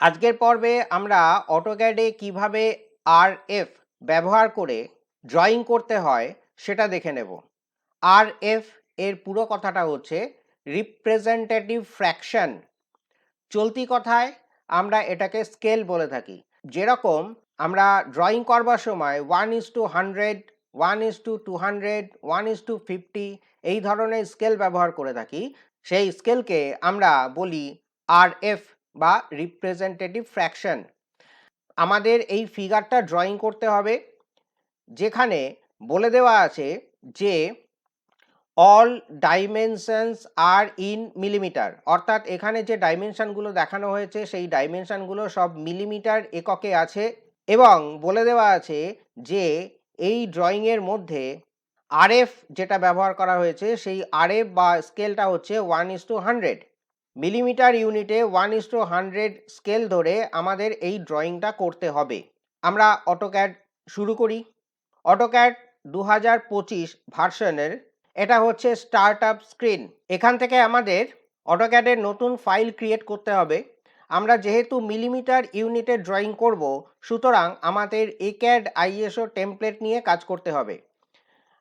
আজকের পর্বে আমরা অটোক্যাডে কীভাবে আর এফ ব্যবহার করে ড্রয়িং করতে হয় সেটা দেখে নেব। আর এফ এর পুরো কথাটা হচ্ছে রিপ্রেজেন্টেটিভ ফ্র্যাকশন চলতি কথায় আমরা এটাকে স্কেল বলে থাকি। যেরকম আমরা ড্রয়িং করবার সময় one is to hundred one is to two hundred one is to two এই ধরনের স্কেল ব্যবহার করে থাকি। সেই স্কেলকে আমরা বলি আর এফ বা রিপ্রেজেন্টেটিভ ফ্র্যাকশন আমাদের এই ফিগারটা ড্রয়িং করতে হবে, যেখানে বলে দেওয়া আছে যে all dimensions are in millimetre অর্থাৎ এখানে যে ডাইমেনশানগুলো দেখানো হয়েছে, সেই ডাইমেনশানগুলো সব মিলিমিটার এককে আছে এবং বলে দেওয়া আছে যে এই ড্রয়িংয়ের মধ্যে আরএফ যেটা ব্যবহার করা হয়েছে, সেই আরএফ বা স্কেলটা হচ্ছে one is to hundred millimetre ইউনিটে one is to hundred scale ধরে আমাদের এই ড্রয়িংটা করতে হবে। আমরা অটোক্যাড শুরু করি। অটোক্যাড দু হাজার পঁচিশ ভার্সনের এটা হচ্ছে স্টার্ট আপ স্ক্রিন এখান থেকে আমাদের অটোক্যাডের নতুন ফাইল ক্রিয়েট করতে হবে। আমরা যেহেতু মিলিমিটার ইউনিটে ড্রয়িং করব, সুতরাং আমাদের এক্যাড আইএসও টেমপ্লেট নিয়ে কাজ করতে হবে।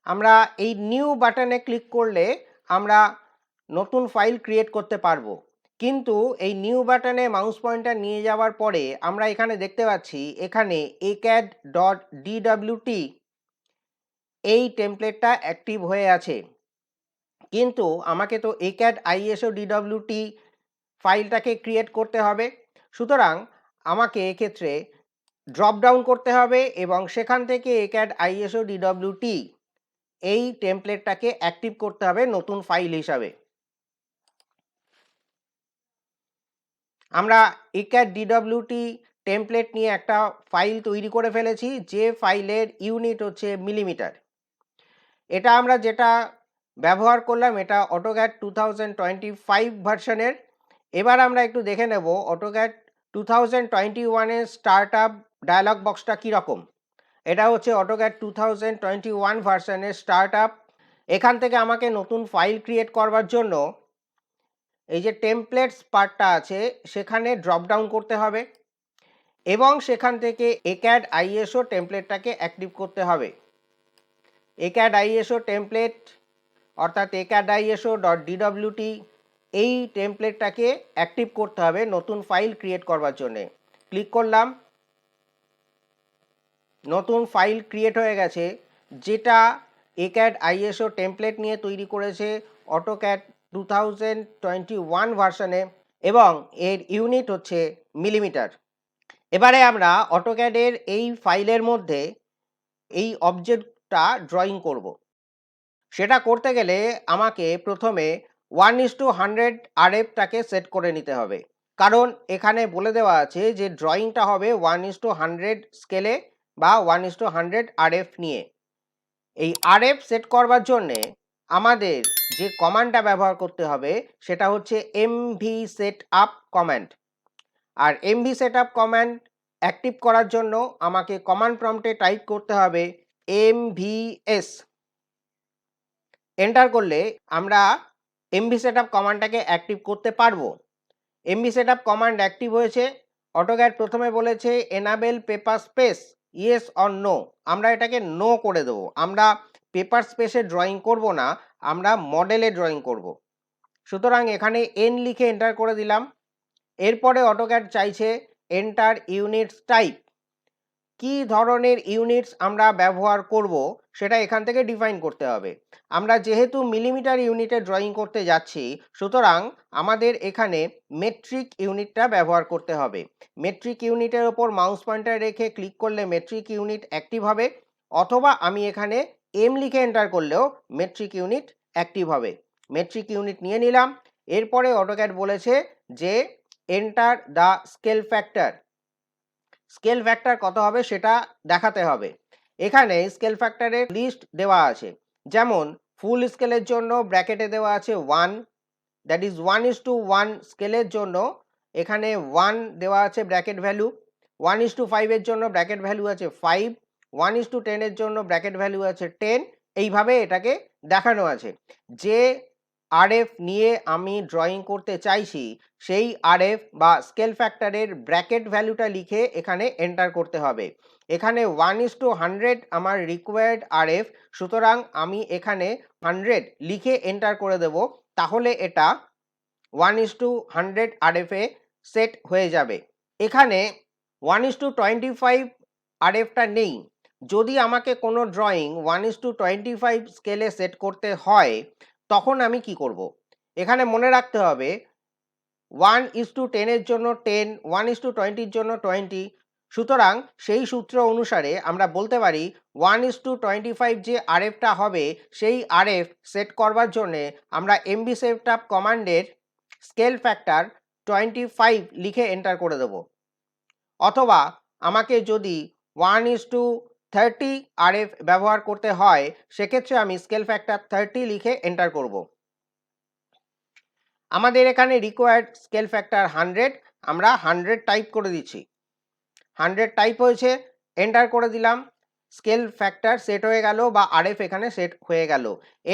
আমরা এই নিউ বাটনে ক্লিক করলে আমরা নতুন ফাইল ক্রিয়েট করতে পারব। কিন্তু এই নিউ বাটনে মাউস পয়েন্টার নিয়ে যাওয়ার পরে আমরা এখানে দেখতে পাচ্ছি এখানে এক্যাড ডট ডিডাব্লিউটি এই টেমপ্লেটটা অ্যাক্টিভ হয়ে আছে। কিন্তু আমাকে তো এক্যাড আইএসও ডিডাব্লিউটি ফাইলটাকে ক্রিয়েট করতে হবে। সুতরাং আমাকে এক্ষেত্রে ড্রপ ডাউন করতে হবে এবং সেখান থেকে এক্যাড আইএসও ডিডাব্লিউটি এই টেমপ্লেটটাকে অ্যাক্টিভ করতে হবে নতুন ফাইল হিসাবে। আমরা ইক্যাট ডিডব্লিউটি টেমপ্লেট নিয়ে একটা ফাইল তৈরি করে ফেলেছি, যে ফাইলের ইউনিট হচ্ছে মিলিমিটার এটা আমরা যেটা ব্যবহার করলাম, এটা AutoCAD two thousand twenty five ভার্সনের এবার আমরা একটু দেখে নেব অটোক্যাট টু থাউজেন্ড টোয়েন্টি ওয়ানের স্টার্ট আপ ডায়ালগ বক্সটা কীরকম। এটা হচ্ছে AutoCAD two thousand twenty one ভার্সনের স্টার্ট আপ এখান থেকে আমাকে নতুন ফাইল ক্রিয়েট করবার জন্য এই যে টেমপ্লেটস পার্টটা আছে, সেখানে ড্রপ ডাউন করতে হবে এবং সেখান থেকে এক্যাড আইএসও টেমপ্লেটটাকে অ্যাক্টিভ করতে হবে। এক্যাড আইএসও টেমপ্লেট অর্থাৎ এক্যাড আইএসও ডট ডিডব্লিউটি এই টেমপ্লেটটাকে অ্যাক্টিভ করতে হবে নতুন ফাইল ক্রিয়েট করবার জন্যে। ক্লিক করলাম। নতুন ফাইল ক্রিয়েট হয়ে গেছে, যেটা এক্যাড আইএসও টেমপ্লেট নিয়ে তৈরি করেছে AutoCAD two thousand twenty one ভার্সনে এবং এর ইউনিট হচ্ছে মিলিমিটার এবারে আমরা অটোক্যাডের এই ফাইলের মধ্যে এই অবজেক্টটা ড্রয়িং করব। সেটা করতে গেলে আমাকে প্রথমে ওয়ান ইস টু হান্ড্রেড আরএফটাকে সেট করে নিতে হবে। কারণ এখানে বলে দেওয়া আছে যে ড্রয়িংটা হবে ওয়ান ইস টু হান্ড্রেড স্কেলে বা one is two hundred RF নিয়ে। এই আরএফ সেট করবার জন্যে আমাদের যে কমান্ডটা ব্যবহার করতে হবে সেটা হচ্ছে এমভি সেট আপ কমান্ড আর MV set up command active করার জন্য আমাকে কমান্ড প্রম্পটে টাইপ করতে হবে এমভিএস এন্টার করলে আমরা এমভি সেট আপ কমান্ডটাকে অ্যাক্টিভ করতে পারব। MV set up command active হয়েছে অটোগ্যাট প্রথমে বলেছে enable paper space yes or no আমরা এটাকে নো করে দেবো। আমরা পেপার স্পেসে ড্রয়িং করব না, আমরা মডেলে ড্রয়িং করব। সুতরাং এখানে এন লিখে এন্টার করে দিলাম। এরপরে অটোক্যাড চাইছে এন্টার ইউনিটস টাইপ কি ধরনের ইউনিটস আমরা ব্যবহার করব সেটা এখান থেকে ডিফাইন করতে হবে। আমরা যেহেতু মিলিমিটার ইউনিটে ড্রয়িং করতে যাচ্ছি, সুতরাং আমাদের এখানে মেট্রিক ইউনিটটা ব্যবহার করতে হবে। মেট্রিক ইউনিটের ওপর মাউস পয়েন্টার রেখে ক্লিক করলে মেট্রিক ইউনিট অ্যাক্টিভ হবে, অথবা আমি এখানে এম লিখে এন্টার করলেও মেট্রিক ইউনিট অ্যাক্টিভ হবে। মেট্রিক ইউনিট নিয়ে নিলাম। এরপরে অটোক্যাট বলেছে যে enter the scale factor scale factor কত হবে সেটা দেখাতে হবে। এখানে স্কেল ফ্যাক্টরের লিস্ট দেওয়া আছে। যেমন ফুল স্কেলের জন্য ব্র্যাকেটে দেওয়া আছে one that is one is two one স্কেলের জন্য এখানে ওয়ান দেওয়া আছে bracket value one is two ফাইভের জন্য ব্র্যাকেট ভ্যালু আছে ফাইভ ওয়ান ইস টু টেনের জন্য ব্র্যাকেট ভ্যালু আছে টেন, এইভাবে এটাকে দেখানো আছে। যে আরএফ নিয়ে আমি ড্রয়িং করতে চাইছি, সেই আরএফ বা স্কেল ফ্যাক্টরের ব্র্যাকেট ভ্যালুটা লিখে এখানে এন্টার করতে হবে। এখানে ওয়ান ইস টু হান্ড্রেড আমার রিকোয়ার্ড আরএফ, সুতরাং আমি এখানে হান্ড্রেড লিখে এন্টার করে দেব, তাহলে এটা ওয়ান ইস টু হান্ড্রেড আরএফে সেট হয়ে যাবে। এখানে one is two twenty five আরএফটা নেই যদি আমাকে কোনো drawing one is two twenty five স্কেলে সেট করতে হয়, তখন আমি কি করব। এখানে মনে রাখতে হবে ওয়ান ইস টু টেনের জন্য টেন ওয়ান ইস টু টোয়েন্টির জন্য টোয়েন্টি সুতরাং সেই সূত্র অনুসারে আমরা বলতে পারি one is two twenty five যে আরএফটা হবে, সেই আরএফ সেট করবার জন্যে আমরা এমবি সেটআপ কমান্ডের স্কেল ফ্যাক্টর টোয়েন্টি ফাইভ লিখে এন্টার করে দেব অথবা আমাকে যদি one is two thirty RF ব্যবহার করতে হয়, সেক্ষেত্রে আমি স্কেল ফ্যাক্টর থার্টি লিখে এন্টার করব। আমাদের এখানে রিকোয়ার্ড স্কেল ফ্যাক্টর হান্ড্রেড আমরা হান্ড্রেড টাইপ করে দিচ্ছি। হান্ড্রেড টাইপ হয়েছে এন্টার করে দিলাম স্কেল ফ্যাক্টর সেট হয়ে গেল বা আরএফ এখানে সেট হয়ে গেল।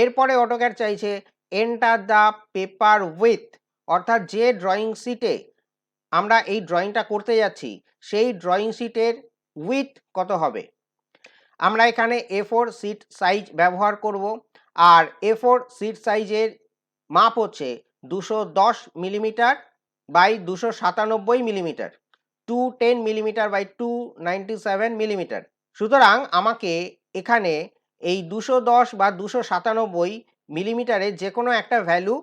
এরপরে অটোক্যাড চাইছে এন্টার দ্য পেপার উইথ অর্থাৎ যে ড্রয়িং শিটে আমরা এই ড্রয়িংটা করতে যাচ্ছি, সেই ড্রয়িং শিটের উইথ কত হবে? আমরা এখানে এ ফোর সিট সাইজ ব্যবহার করব, আর এ ফোর সিট সাইজের মাপ হচ্ছে দুশো দশ মিলিমিটার বাই দুশো সাতানব্বই millimetre two ten millimetre by two ninety seven millimetre সুতরাং আমাকে এখানে এই দুশো দশ বা দুশো সাতানব্বই মিলিমিটারের যে কোনো একটা ভ্যালু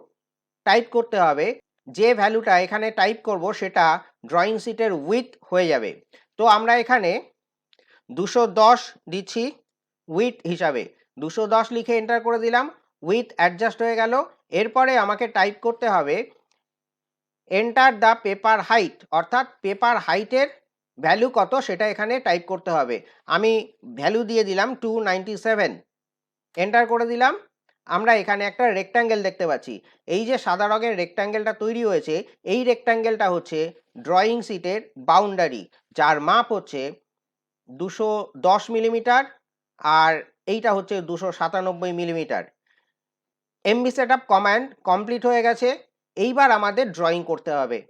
টাইপ করতে হবে। যে ভ্যালুটা এখানে টাইপ করব সেটা ড্রয়িং শিটের উইথ হয়ে যাবে। তো আমরা এখানে দুশো দশ দিচ্ছি উইথ হিসাবে। দুশো দশ লিখে এন্টার করে দিলাম উইথ অ্যাডজাস্ট হয়ে গেল। এরপরে আমাকে টাইপ করতে হবে এন্টার দ্য পেপার হাইট অর্থাৎ পেপার হাইটের ভ্যালু কত সেটা এখানে টাইপ করতে হবে। আমি ভ্যালু দিয়ে দিলাম টু এন্টার করে দিলাম, আমরা এখানে একটা রেক্ট্যাঙ্গেল দেখতে পাচ্ছি। এই যে সাদা রঙের রেক্ট্যাঙ্গেলটা তৈরি হয়েছে, এই রেক্ট্যাঙ্গেলটা হচ্ছে ড্রয়িং শিটের বাউন্ডারি যার মাপ হচ্ছে দুশো দশ মিলিমিটার আর এইটা হচ্ছে দুশো সাতানব্বই millimetre. MV set up command complete হয়ে গেছে। এইবার আমাদের ড্রয়িং করতে হবে।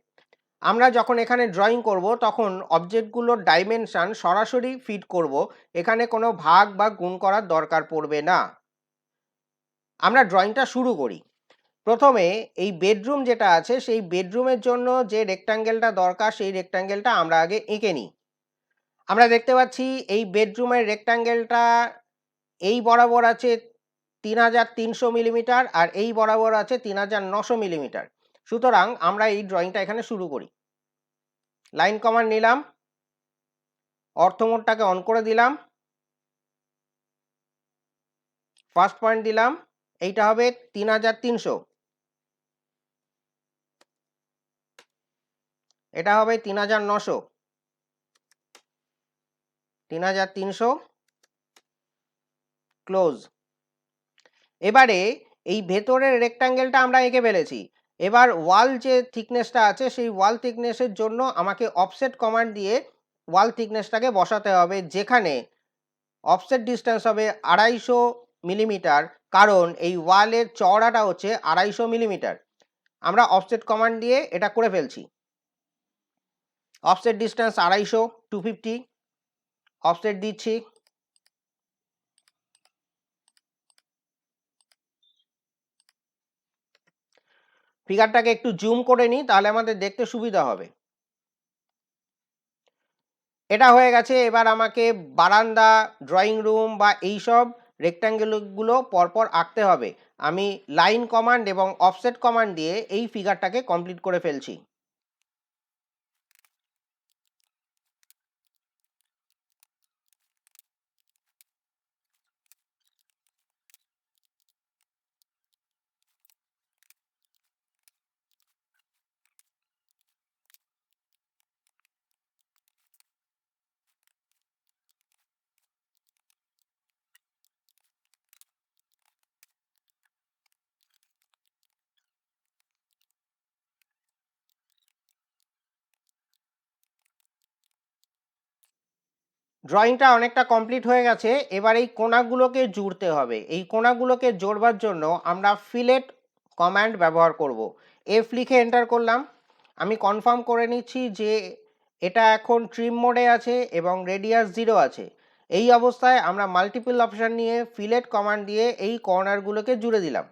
আমরা যখন এখানে ড্রয়িং করব, তখন অবজেক্টগুলোর ডাইমেনশান সরাসরি ফিট করব। এখানে কোনো ভাগ বা গুণ করার দরকার পড়বে না। আমরা ড্রয়িংটা শুরু করি। প্রথমে এই বেডরুম যেটা আছে, সেই বেডরুমের জন্য যে রেক্ট্যাঙ্গেলটা দরকার, সেই রেক্ট্যাঙ্গেলটা আমরা আগে এঁকে নিই। আমরা দেখতে পাচ্ছি এই বেডরুমের রেক্ট্যাঙ্গেলটা এই বরাবর আছে তিন হাজার তিনশো মিলিমিটার আর এই বরাবর আছে তিন হাজার নশো মিলিমিটার। সুতরাং আমরা এই ড্রয়িংটা এখানে শুরু করি। লাইন কমান্ড নিলাম। অর্থমোডটাকে অন করে দিলাম। ফার্স্ট পয়েন্ট দিলাম। এইটা হবে তিন হাজার তিনশো। এটা হবে তিন হাজার নশো। তিন হাজার তিনশো। ক্লোজ এবারে এই ভেতরের রেক্টাঙ্গেলটা আমরা এঁকে ফেলেছি। এবার ওয়াল যে থিকনেসটা আছে, সেই ওয়াল থিকনেসের জন্য আমাকে অফসেট কমান্ড দিয়ে ওয়াল থিকনেসটাকে বসাতে হবে, যেখানে অফসেট ডিস্টেন্স হবে আড়াইশো মিলিমিটার কারণ এই ওয়ালের চওড়াটা হচ্ছে আড়াইশো মিলিমিটার আমরা অফসেট কমান্ড দিয়ে এটা করে ফেলছি। অফসেট ডিস্টেন্স আড়াইশো টু ফিফটি অফসেট দিচ্ছি। ফিগারটাকে একটু জুম করে নিই, তাহলে আমাদের দেখতে সুবিধা হবে। এটা হয়ে গেছে, এবার আমাকে বারান্দা, ড্রয়িং রুম বা এইসব রেক্ট্যাঙ্গেলগুলো পরপর আঁকতে হবে। আমি লাইন কমান্ড এবং অফসেট কমান্ড দিয়ে এই ফিগারটাকে কমপ্লিট করে ফেলছি। ড্রয়িংটা অনেকটা কমপ্লিট হয়ে গেছে। এবার এই কোনাগুলোকে জুড়তে হবে। এই কোনাগুলোকে জোড়বার জন্য আমরা ফিলেট কমান্ড ব্যবহার করব। এফ লিখে এন্টার করলাম। আমি কনফার্ম করে নিচ্ছি যে এটা এখন ট্রিম মোডে আছে এবং রেডিয়াস জিরো আছে। এই অবস্থায় আমরা মাল্টিপল অপশান নিয়ে ফিলেট কমান্ড দিয়ে এই কর্নারগুলোকে জুড়ে দিলাম।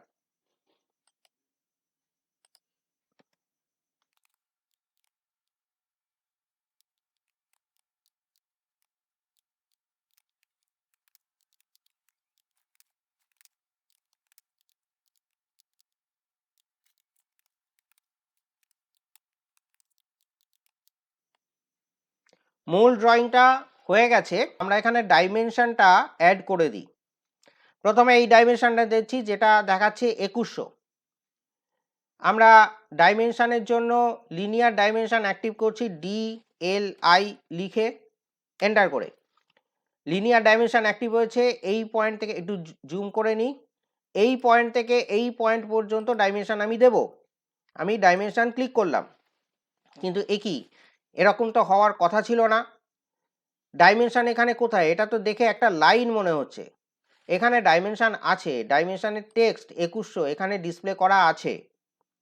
মূল ড্রয়িংটা হয়ে গেছে, আমরা এখানে ডাইমেনশনটা অ্যাড করে দিই। প্রথমে এই ডাইমেনশনটা দিচ্ছি যেটা দেখাচ্ছে একুশশো। আমরা ডাইমেনশনের জন্য লিনিয়ার ডাইমেনশন অ্যাক্টিভ করছি ডি এল আই লিখে এন্টার করে। লিনিয়ার ডাইমেনশন অ্যাক্টিভ হয়েছে, এই পয়েন্ট থেকে একটু জুম করে নিই। এই পয়েন্ট থেকে এই পয়েন্ট পর্যন্ত ডাইমেনশন আমি দেব। আমি ডাইমেনশন ক্লিক করলাম। কিন্তু একই এরকম তো হওয়ার কথা ছিল না। ডাইমেনশান এখানে কোথায়? এটা তো দেখে একটা লাইন মনে হচ্ছে। এখানে ডাইমেনশান আছে ডাইমেনশানের টেক্সট একুশশো, এখানে ডিসপ্লে করা আছে।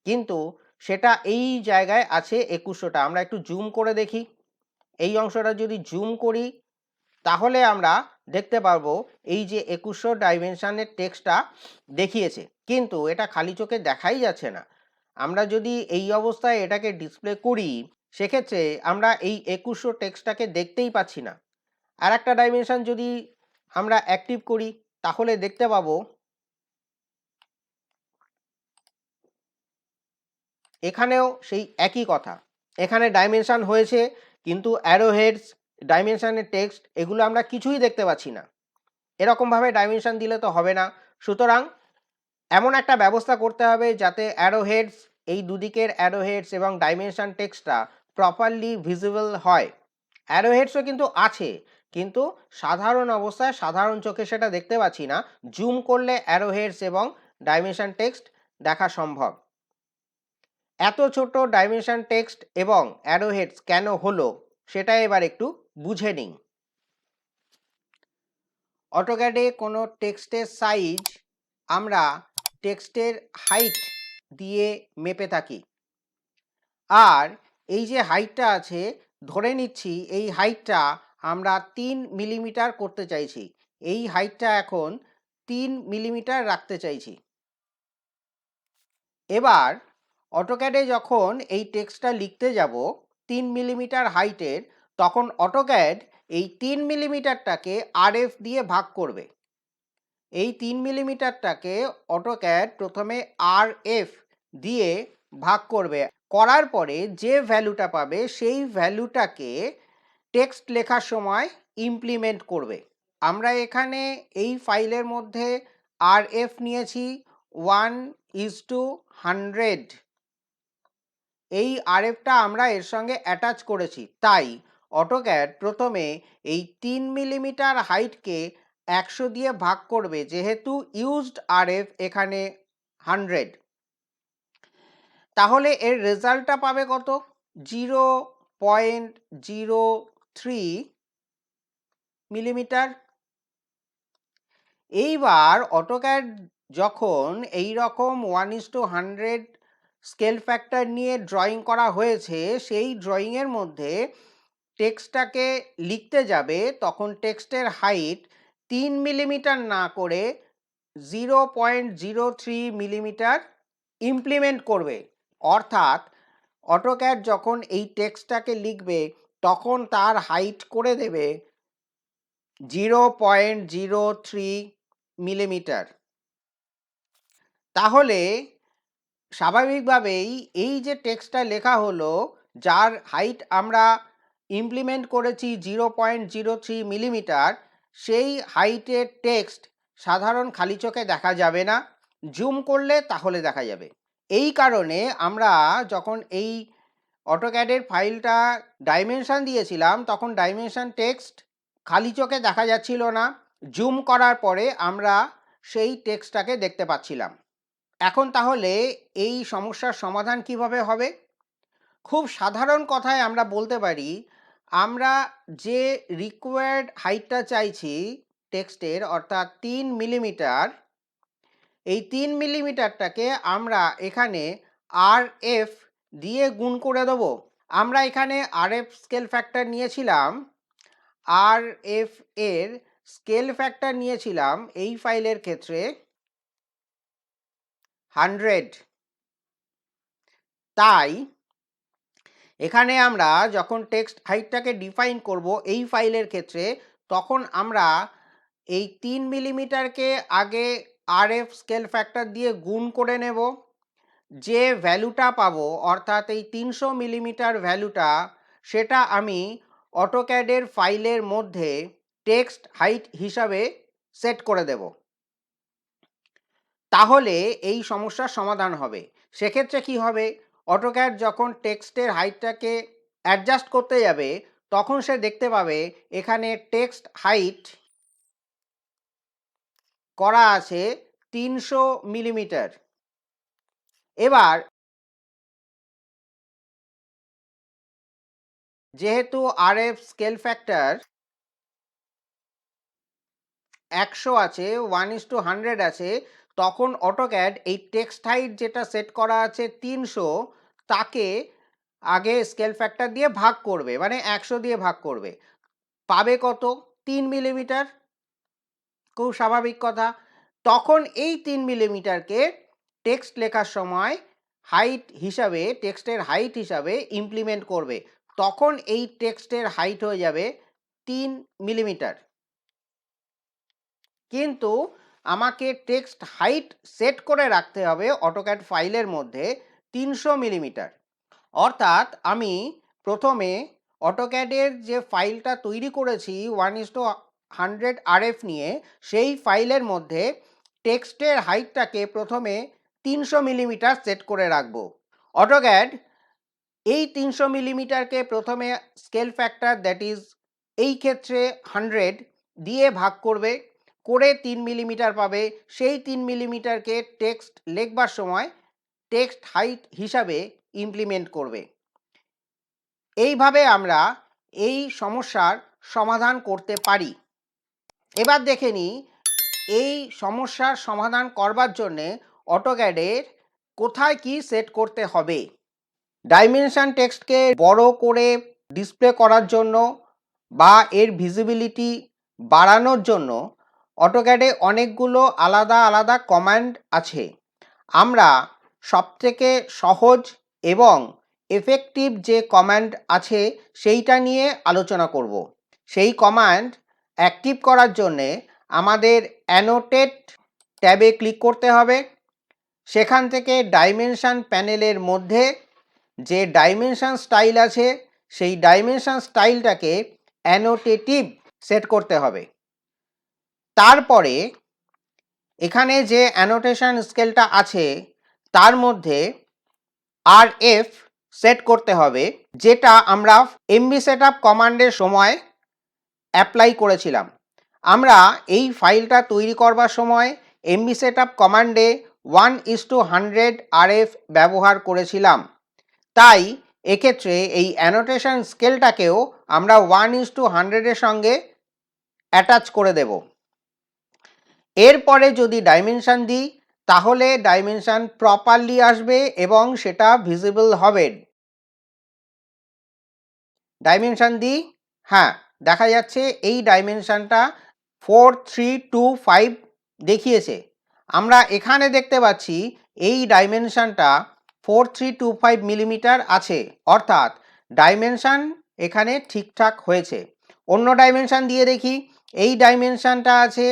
কিন্তু সেটা এই জায়গায় আছে একুশশোটা। আমরা একটু জুম করে দেখি। এই অংশটা যদি জুম করি, তাহলে আমরা দেখতে পারব এই যে একুশশো ডাইমেনশানের টেক্সটটা দেখিয়েছে। কিন্তু এটা খালি চোখে দেখাই যাচ্ছে না। আমরা যদি এই অবস্থায় এটাকে ডিসপ্লে করি সেক্ষেত্রে আমরা এই একুশশো টেক্সটটাকে দেখতেই পাচ্ছি না। আর একটা ডাইমেনশন যদি আমরা অ্যাক্টিভ করি, তাহলে দেখতে পাবো এখানেও সেই একই কথা। এখানে ডাইমেনশান হয়েছে, কিন্তু অ্যারো হেডস ডাইমেনশনের টেক্সট এগুলো আমরা কিছুই দেখতে পাচ্ছি না। এরকমভাবে ডাইমেনশান দিলে তো হবে না। সুতরাং এমন একটা ব্যবস্থা করতে হবে যাতে অ্যারো হেডস এই দুদিকের অ্যারো হেডস এবং ডাইমেনশন টেক্সটটা প্রপারলি ভিজিবল হয়। অ্যারোহেডসও কিন্তু আছে, কিন্তু সাধারণ অবস্থায় সাধারণ চোখে সেটা দেখতে পাচ্ছি না। জুম করলে অ্যারোহেডস এবং ডাইমেনশন টেক্সট দেখা সম্ভব। এত ছোট ডাইমেনশন টেক্সট এবং অ্যারোহেডস কেন হলো, সেটা এবার একটু বুঝে নিন অটোক্যাডে কোনো টেক্সটের সাইজ আমরা টেক্সটের হাইট দিয়ে মেপে থাকি। আর এই যে হাইটটা আছে, ধরে নিচ্ছি এই হাইটটা আমরা তিন মিলিমিটার করতে চাইছি। এই হাইটটা এখন তিন মিলিমিটার রাখতে চাইছি। এবার অটোক্যাডে যখন এই টেক্সটটা লিখতে যাব তিন মিলিমিটার হাইটের তখন অটোক্যাড এই তিন মিলিমিটারটাকে আরএফ দিয়ে ভাগ করবে। এই তিন মিলিমিটারটাকে অটোক্যাড প্রথমে আর এফ দিয়ে ভাগ করবে। করার পরে যে ভ্যালুটা পাবে, সেই ভ্যালুটাকে টেক্সট লেখার সময় ইমপ্লিমেন্ট করবে। আমরা এখানে এই ফাইলের মধ্যে আর এফ নিয়েছি ওয়ান ইজ টু হান্ড্রেড এই আরএফটা আমরা এর সঙ্গে অ্যাটাচ করেছি। তাই অটোক্যাড প্রথমে এই তিন মিলিমিটার হাইটকে একশো দিয়ে ভাগ করবে, যেহেতু ইউজড আরএফ এখানে হান্ড্রেড তাহলে এর রেজাল্টটা পাবে কত? Zero point zero three millimetre এইবার অটোক্যাড যখন এই রকম one is two hundred scale factor নিয়ে ড্রয়িং করা হয়েছে, সেই ড্রয়িংয়ের মধ্যে টেক্সটটাকে লিখতে যাবে, তখন টেক্সটের হাইট তিন মিলিমিটার না করে zero point zero three millimetre implement করবে। অর্থাৎ অটোক্যাড যখন এই টেক্সটটাকে লিখবে, তখন তার হাইট করে দেবে zero point zero three millimetre. তাহলে স্বাভাবিকভাবেই এই যে টেক্সটটা লেখা হলো, যার হাইট আমরা ইমপ্লিমেন্ট করেছি zero point zero three millimetre সেই হাইটের টেক্সট সাধারণ খালি চোখে দেখা যাবে না, জুম করলে তাহলে দেখা যাবে। এই কারণে আমরা যখন এই অটোক্যাডের ফাইলটা ডাইমেনশান দিয়েছিলাম, তখন ডাইমেনশান টেক্সট খালি চোখে দেখা যাচ্ছিল না। জুম করার পরে আমরা সেই টেক্সটটাকে দেখতে পাচ্ছিলাম। এখন তাহলে এই সমস্যার সমাধান কীভাবে হবে? খুব সাধারণ কথায় আমরা বলতে পারি আমরা যে রিকোয়ার্ড হাইটটা চাইছি টেক্সটের অর্থাৎ তিন মিলিমিটার এই তিন মিলিমিটারটাকে আমরা এখানে আর এফ দিয়ে গুণ করে দেবো। আমরা এখানে আর এফ স্কেল ফ্যাক্টর নিয়েছিলাম আর এফ এর স্কেল ফ্যাক্টর নিয়েছিলাম এই ফাইলের ক্ষেত্রে হান্ড্রেড তাই এখানে আমরা যখন টেক্সট হাইটটাকে ডিফাইন করব এই ফাইলের ক্ষেত্রে, তখন আমরা এই তিন মিলিমিটারকে আগে আর এফ স্কেল ফ্যাক্টর দিয়ে গুণ করে নেব। যে ভ্যালুটা পাবো, অর্থাৎ এই তিনশো মিলিমিটার ভ্যালুটা সেটা আমি অটোক্যাডের ফাইলের মধ্যে টেক্সট হাইট হিসাবে সেট করে দেব। তাহলে এই সমস্যার সমাধান হবে। সেক্ষেত্রে কি হবে? অটোক্যাড যখন টেক্সটের হাইটটাকে অ্যাডজাস্ট করতে যাবে, তখন সে দেখতে পাবে এখানে টেক্সট হাইট করা আছে তিনশো মিলিমিটার। এবার যেহেতু আর এফ স্কেল ফ্যাক্টর একশো আছে, ওয়ান ইস টু হান্ড্রেড আছে তখন অটোক্যাড এই টেক্সট হাইট যেটা সেট করা আছে তিনশো, তাকে আগে স্কেল ফ্যাক্টর দিয়ে ভাগ করবে মানে একশো দিয়ে ভাগ করবে। পাবে কত? তিন মিলিমিটার? খুব স্বাভাবিক কথা। তখন এই তিন মিলিমিটারকে টেক্সট লেখার সময় হাইট হিসাবে, টেক্সটের হাইট হিসাবে ইমপ্লিমেন্ট করবে। তখন এই টেক্সটের হাইট হয়ে যাবে তিন মিলিমিটার। কিন্তু আমাকে টেক্সট হাইট সেট করে রাখতে হবে অটোক্যাড ফাইলের মধ্যে তিনশো মিলিমিটার। অর্থাৎ আমি প্রথমে অটোক্যাডের যে ফাইলটা তৈরি করেছি one is two hundred RF নিয়ে, সেই ফাইলের মধ্যে টেক্সটের হাইটটাকে প্রথমে তিনশো মিলিমিটার সেট করে রাখব। অটোক্যাড, এই তিনশো মিলিমিটারকে প্রথমে স্কেল ফ্যাক্টর, দ্যাট ইজ এই ক্ষেত্রে হান্ড্রেড, দিয়ে ভাগ করবে। করে তিন মিলিমিটার পাবে। সেই তিন মিলিমিটারকে টেক্সট লেখবার সময় টেক্সট হাইট হিসাবে ইমপ্লিমেন্ট করবে। এইভাবে আমরা এই সমস্যার সমাধান করতে পারি। এবার দেখে নিই, এই সমস্যার সমাধান করবার জন্যে অটোক্যাডের কোথায় কি সেট করতে হবে? ডাইমেনশান টেক্সটকে বড় করে ডিসপ্লে করার জন্য বা এর ভিজিবিলিটি বাড়ানোর জন্য অটোক্যাডে অনেকগুলো আলাদা আলাদা কমান্ড আছে। আমরা সবথেকে সহজ এবং এফেক্টিভ যে কমান্ড আছে সেইটা নিয়ে আলোচনা করব। সেই কমান্ড অ্যাক্টিভ করার জন্যে আমাদের অ্যানোটেট ট্যাবে ক্লিক করতে হবে। সেখান থেকে ডাইমেনশান প্যানেলের মধ্যে যে ডাইমেনশান স্টাইল আছে, সেই ডাইমেনশান স্টাইলটাকে অ্যানোটেটিভ সেট করতে হবে। তারপরে এখানে যে অ্যানোটেশন স্কেলটা আছে, তার মধ্যে আর এফ সেট করতে হবে, যেটা আমরা এমবি সেট আপ কমান্ডের সময় অ্যাপ্লাই করেছিলাম। আমরা এই ফাইলটা তৈরি করবার সময় MB set up কমান্ডে one is two hundred R F ব্যবহার করেছিলাম। তাই এক্ষেত্রে এই অ্যানোটেশন স্কেলটাকেও আমরা ওয়ান ইস টু হান্ড্রেডের সঙ্গে অ্যাটাচ করে দেব। এরপরে যদি ডাইমেনশান দিই, তাহলে ডাইমেনশান প্রপারলি আসবে এবং সেটা ভিজিবল হবে। ডাইমেনশান দিই হ্যাঁ দেখা যাচ্ছে এই ডাইমেনশানটা ফোর থ্রি টু ফাইভ দেখিয়েছে। আমরা এখানে দেখতে পাচ্ছি এই ডাইমেনশানটা four three two five millimetre আছে। অর্থাৎ ডাইমেনশান এখানে ঠিকঠাক হয়েছে। অন্য ডাইমেনশান দিয়ে দেখি, এই ডাইমেনশানটা আছে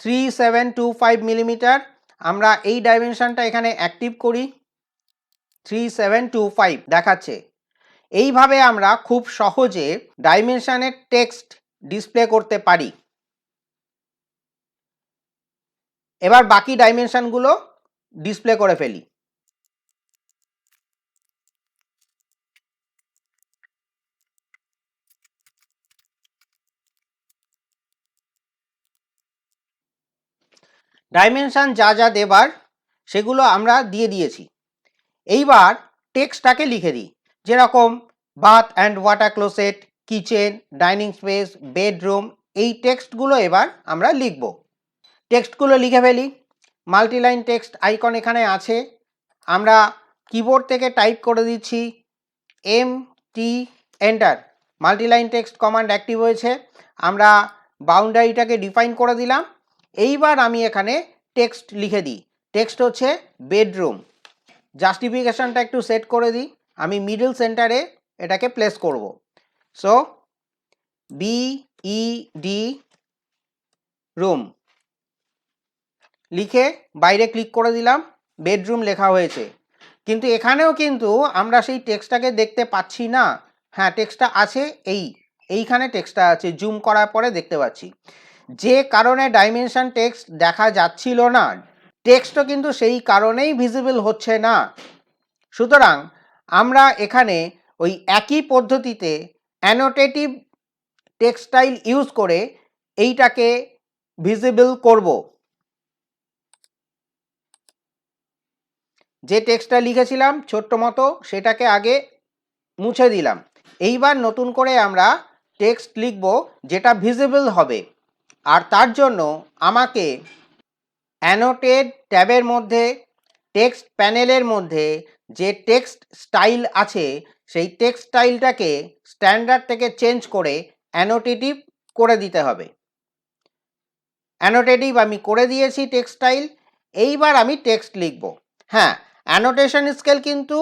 three seven two five millimetre আমরা এই ডাইমেনশানটা এখানে অ্যাক্টিভ করি। থ্রি সেভেন টু ফাইভ দেখাচ্ছে। এইভাবে আমরা খুব সহজে ডাইমেনশানের টেক্সট ডিসপ্লে করতে পারি। এবার বাকি ডাইমেনশানগুলো ডিসপ্লে করে ফেলি। ডাইমেনশান যা যা দেবার, সেগুলো আমরা দিয়ে দিয়েছি। এইবার টেক্সটটাকে লিখে দিই। যেরকম bath and water closet, kitchen, dining space, bedroom, এই টেক্সটগুলো এবার আমরা লিখব। টেক্সটগুলো লিখে ফেলি। মাল্টিলাইন টেক্সট আইকন এখানে আছে। আমরা কিবোর্ড থেকে টাইপ করে দিচ্ছি। M T enter. Multiline text command active হয়েছে। আমরা বাউন্ডারিটাকে ডিফাইন করে দিলাম। এইবার আমি এখানে টেক্সট লিখে দিই। টেক্সট হচ্ছে বেডরুম জাস্টিফিকেশনটা একটু সেট করে দিই। আমি মিডল সেন্টারে এটাকে প্লেস করব। So B E D room লিখে বাইরে ক্লিক করে দিলাম বেডরুম লেখা হয়েছে। কিন্তু এখানেও কিন্তু আমরা সেই টেক্সটটাকে দেখতে পাচ্ছি না। হ্যাঁ টেক্সটটা আছে এই, এইখানে টেক্সটটা আছে। জুম করার পরে দেখতে পাচ্ছি। যে কারণে ডাইমেনশন টেক্সট দেখা যাচ্ছিল না। টেক্সটও কিন্তু সেই কারণেই ভিজিবল হচ্ছে না। সুতরাং আমরা এখানে ওই একই পদ্ধতিতে অ্যানোটেটিভ টেক্সটাইল ইউজ করে এইটাকে ভিজিবল করব। যে টেক্সটটা লিখেছিলাম ছোট্ট মতো সেটাকে আগে মুছে দিলাম। এইবার নতুন করে আমরা টেক্সট লিখব যেটা ভিজিবল হবে। আর তার জন্য আমাকে অ্যানোটেড ট্যাবের মধ্যে, টেক্সট প্যানেলের মধ্যে যে টেক্সট স্টাইল আছে, সেই টেক্সট স্টাইলটাকে স্ট্যান্ডার্ড থেকে চেঞ্জ করে অ্যানোটেটিভ করে দিতে হবে। অ্যানোটেটিভ আমি করে দিয়েছি টেক্সট স্টাইল, এইবার আমি টেক্সট লিখব। হ্যাঁ অ্যানোটেশন স্কেল কিন্তু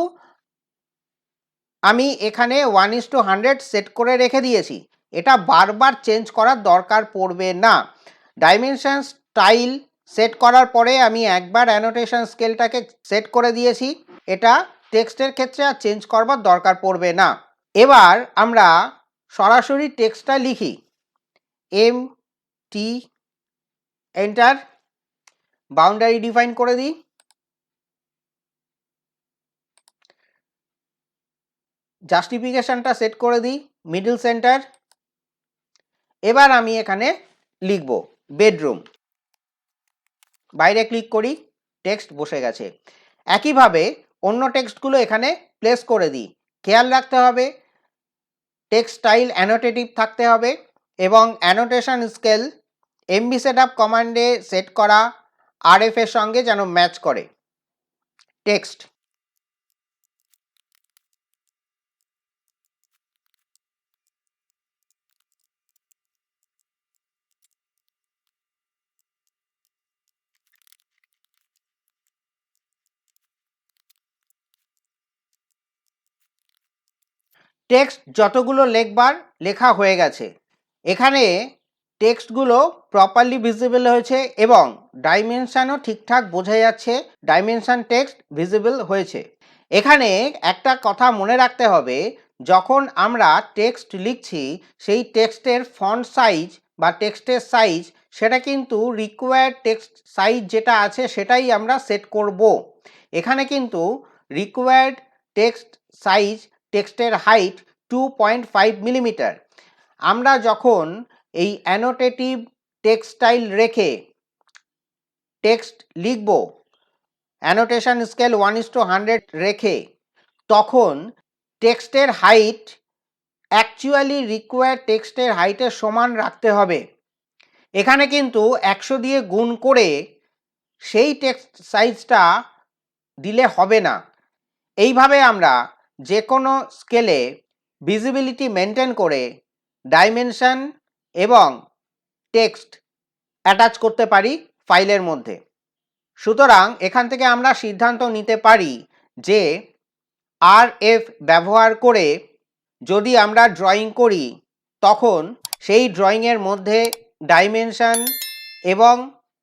আমি এখানে one is two hundred set করে রেখে দিয়েছি। এটা বারবার চেঞ্জ করার দরকার পড়বে না। ডাইমেনশন স্টাইল সেট করার পরে আমি একবার অ্যানোটেশন স্কেলটাকে সেট করে দিয়েছি। এটা টেক্সটের ক্ষেত্রে আর চেঞ্জ করবার দরকার পড়বে না। এবার আমরা সরাসরি টেক্সটটা লিখি। M T enter boundary define করে দিই। জাস্টিফিকেশনটা সেট করে দিই। মিডল সেন্টার এবার আমি এখানে লিখব বেডরুম। বাইরে ক্লিক করি, টেক্সট বসে গেছে। একইভাবে অন্য টেক্সটগুলো এখানে প্লেস করে দিই। খেয়াল রাখতে হবে, টেক্সট স্টাইল অ্যানোটেটিভ থাকতে হবে এবং annotation scale MV set up কমান্ডে set করা, আরএফ এর সঙ্গে যেন ম্যাচ করে। টেক্সট টেক্সট যতগুলো লেখবার লেখা হয়ে গেছে। এখানে টেক্সটগুলো প্রপারলি ভিজিবল হয়েছে এবং ডাইমেনশানও ঠিকঠাক বোঝা যাচ্ছে ডাইমেনশান টেক্সট ভিজিবল হয়েছে। এখানে একটা কথা মনে রাখতে হবে, যখন আমরা টেক্সট লিখছি, সেই টেক্সটের ফন্ট সাইজ বা টেক্সটের সাইজ সেটা কিন্তু রিকোয়ার্ড টেক্সট সাইজ যেটা আছে, সেটাই আমরা সেট করব। এখানে কিন্তু রিকোয়ার্ড টেক্সট সাইজ টেক্সটের height two point five millimetre আমরা যখন এই অ্যানোটেটিভ টেক্সটাইল রেখে টেক্সট লিখব annotation scale one is two hundred রেখে, তখন টেক্সটের হাইট অ্যাকচুয়ালি রিকোয়ার্ড টেক্সটের হাইটের সমান রাখতে হবে। এখানে কিন্তু একশো দিয়ে গুণ করে সেই টেক্সট সাইজটা দিলে হবে না। এইভাবে আমরা যে কোনো স্কেলে ভিজিবিলিটি মেনটেন করে ডাইমেনশান এবং টেক্সট অ্যাটাচ করতে পারি ফাইলের মধ্যে। সুতরাং এখান থেকে আমরা সিদ্ধান্ত নিতে পারি যে আর এফ ব্যবহার করে যদি আমরা ড্রয়িং করি, তখন সেই ড্রয়িংয়ের মধ্যে ডাইমেনশান এবং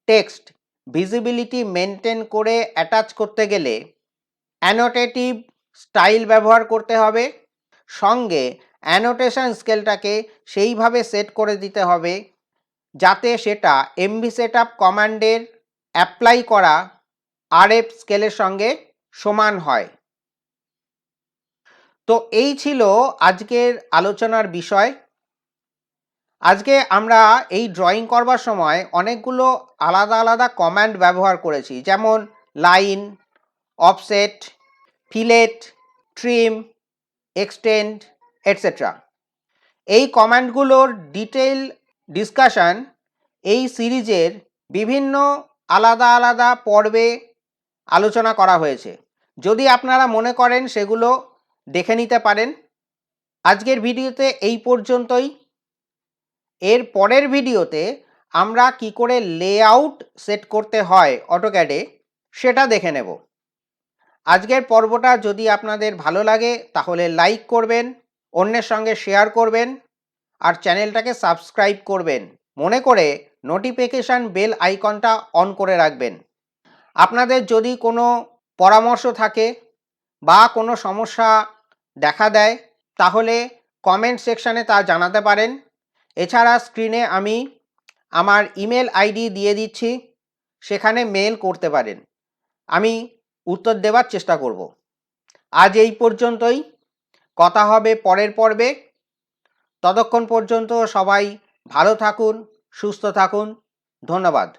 টেক্সট ভিজিবিলিটি মেনটেন করে অ্যাটাচ করতে গেলে অ্যানোটেটিভ স্টাইল ব্যবহার করতে হবে। সঙ্গে অ্যানোটেশন স্কেলটাকে সেইভাবে সেট করে দিতে হবে, যাতে সেটা এমবি সেট আপ কমান্ডের অ্যাপ্লাই করা আরএফ স্কেলের সঙ্গে সমান হয়। তো এই ছিল আজকের আলোচনার বিষয়। আজকে আমরা এই ড্রয়িং করবার সময় অনেকগুলো আলাদা আলাদা কমান্ড ব্যবহার করেছি, যেমন line, offset fillet trim extend etcetera এই কমান্ডগুলোর ডিটেল ডিসকাশন এই সিরিজের বিভিন্ন আলাদা আলাদা পর্বে আলোচনা করা হয়েছে। যদি আপনারা মনে করেন সেগুলো দেখে নিতে পারেন। আজকের ভিডিওতে এই পর্যন্তই। এর পরের ভিডিওতে আমরা কি করে লেআউট সেট করতে হয় অটোক্যাডে সেটা দেখে নেব। আজকের পর্বটা যদি আপনাদের ভালো লাগে, তাহলে লাইক করবেন, অন্যের সঙ্গে শেয়ার করবেন, আর চ্যানেলটাকে সাবস্ক্রাইব করবেন। মনে করে নোটিফিকেশান বেল আইকনটা অন করে রাখবেন। আপনাদের যদি কোনো পরামর্শ থাকে বা কোনো সমস্যা দেখা দেয়, তাহলে কমেন্ট সেকশানে তা জানাতে পারেন। এছাড়া স্ক্রিনে আমি আমার ইমেল আইডি দিয়ে দিচ্ছি, সেখানে মেল করতে পারেন। আমি উত্তর দেওয়ার চেষ্টা করব। আজ এই পর্যন্তই। কথা হবে পরের পর্বে। ততক্ষণ পর্যন্ত সবাই ভালো থাকুন, সুস্থ থাকুন। ধন্যবাদ।